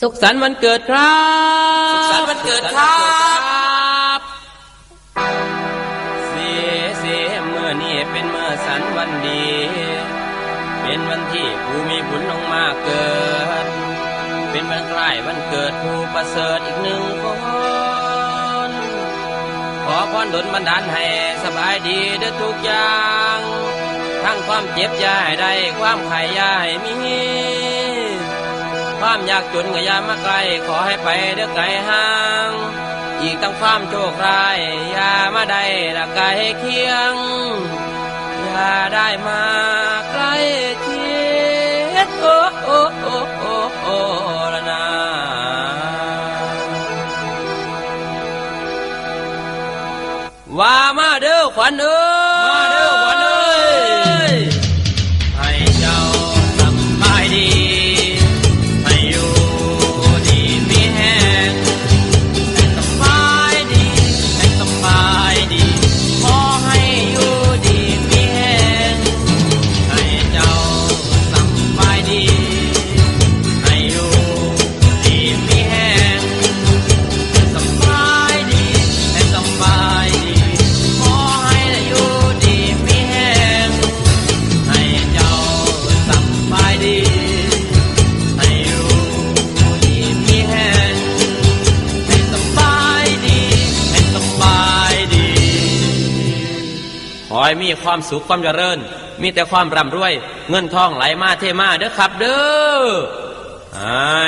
สุขสันต์วันเกิดครับ สุขสันต์วันเกิดครับเสียเสียเมื่อนี้เป็นเมื่อสันวันดี เป็นวันที่ผู้มีบุญลงมาเกิด เป็นวันใกล้วันเกิดผู้ประเสริฐอีกหนึ่งคนขอพรดลบันดาลให้สบายดีเด้อทุกอย่าง ทั้งความเจ็บยาให้ได้ความไข่ยาให้มี ความยากจนก็ย่ามาไกลขอให้ไปเด้อไกลห่าง อีกตั้งความโชคร้ายอย่ามาได้ละไกลเคียงอย่าได้มาใกล้เคียงโอ้โอ้โอ้โอ้โอ้ละนาว่ามาเด้อขวัญเอ้ ขอให้มีความสุขความเจริญ มีแต่ความร่ำรวย เงินทองไหลมาเทมาเด้อครับเด้อให้